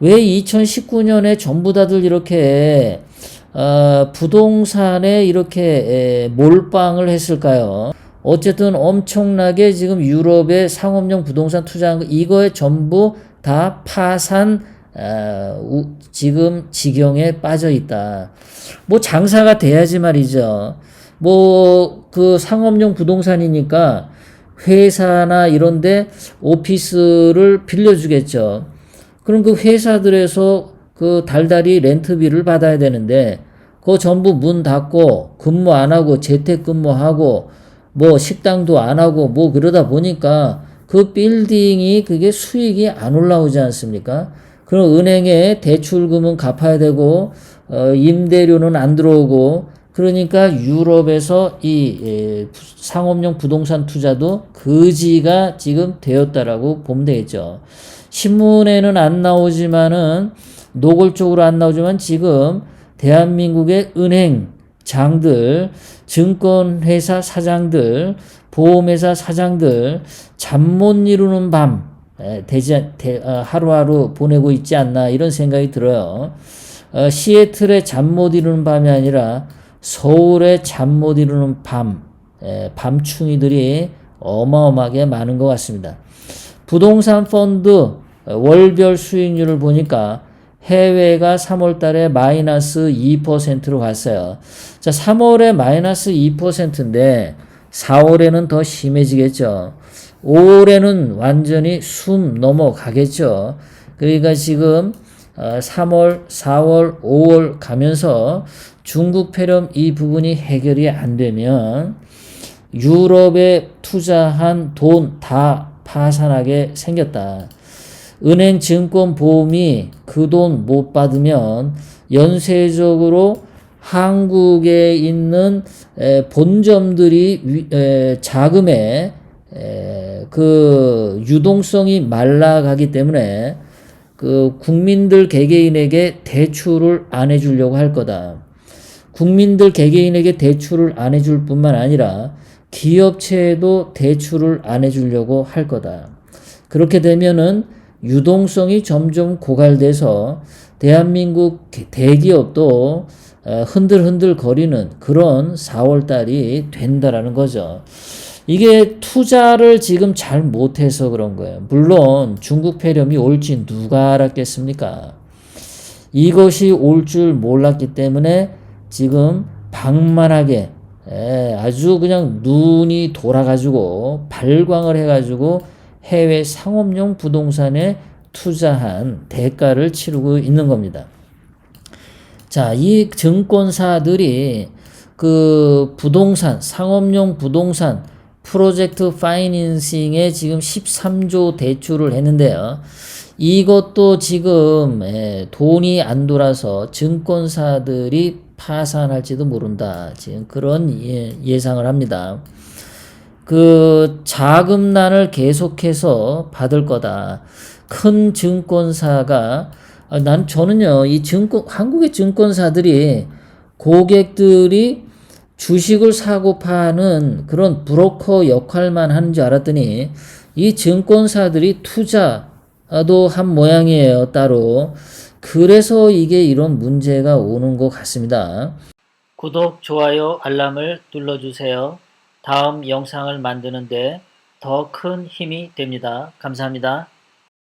왜 2019년에 전부 다들 이렇게 어, 부동산에 이렇게 에, 몰빵을 했을까요? 어쨌든 엄청나게 지금 유럽의 상업용 부동산 투자한 거 이거에 전부 다 파산 어, 우- 지금 지경에 빠져 있다. 뭐 장사가 돼야지 말이죠. 뭐 그 상업용 부동산이니까 회사나 이런데 오피스를 빌려주겠죠. 그럼 그 회사들에서 그 달달이 렌트비를 받아야 되는데 그거 전부 문 닫고 근무 안 하고 재택 근무하고 뭐 식당도 안 하고 뭐 그러다 보니까 그 빌딩이 그게 수익이 안 올라오지 않습니까? 그럼 은행에 대출금은 갚아야 되고 어, 임대료는 안 들어오고 그러니까 유럽에서 이 예, 부- 상업용 부동산 투자도 거지가 지금 되었다라고 보면 되겠죠. 신문에는 안 나오지만은 노골적으로 안 나오지만 지금 대한민국의 은행 장들, 증권회사 사장들, 보험회사 사장들 잠 못 이루는 밤 에, 되지 않- 대- 어, 하루하루 보내고 있지 않나 이런 생각이 들어요. 어, 시애틀의 잠 못 이루는 밤이 아니라 서울의 잠 못 이루는 밤, 에, 밤충이들이 어마어마하게 많은 것 같습니다. 부동산 펀드 어, 월별 수익률을 보니까 해외가 3월 달에 마이너스 2%로 갔어요. 자, 3월에 마이너스 2%인데 4월에는 더 심해지겠죠. 5월에는 완전히 숨 넘어가겠죠. 그러니까 지금 어, 3월, 4월, 5월 가면서 중국 폐렴 이 부분이 해결이 안 되면 유럽에 투자한 돈 다 파산하게 생겼다. 은행, 증권, 보험이 그 돈 못 받으면 연쇄적으로 한국에 있는 에, 본점들이 자금의 에, 그 유동성이 말라가기 때문에 그 국민들 개개인에게 대출을 안 해주려고 할 거다. 국민들 개개인에게 대출을 안 해줄 뿐만 아니라 기업체에도 대출을 안 해주려고 할 거다. 그렇게 되면은 유동성이 점점 고갈돼서 대한민국 대기업도 어, 흔들흔들 거리는 그런 4월 달이 된다라는 거죠. 이게 투자를 지금 잘 못해서 그런 거예요. 물론 중국 폐렴이 올지 누가 알았겠습니까? 이것이 올 줄 몰랐기 때문에 지금 방만하게 예, 아주 그냥 눈이 돌아가지고 발광을 해가지고 해외 상업용 부동산에 투자한 대가를 치르고 있는 겁니다. 자, 이 증권사들이 그 부동산, 상업용 부동산 프로젝트 파이낸싱에 지금 13조 대출을 했는데요. 이것도 지금 예, 돈이 안 돌아서 증권사들이 파산할지도 모른다. 지금 그런 예, 예상을 합니다. 그 자금난을 계속해서 받을 거다. 큰 증권사가 아, 난 저는요 이 증권 한국의 증권사들이 고객들이 주식을 사고 파는 그런 브로커 역할만 하는 줄 알았더니 이 증권사들이 투자도 한 모양이에요 따로 그래서 이게 이런 문제가 오는 것 같습니다. 구독, 좋아요, 알람을 눌러주세요. 다음 영상을 만드는데 더 큰 힘이 됩니다. 감사합니다.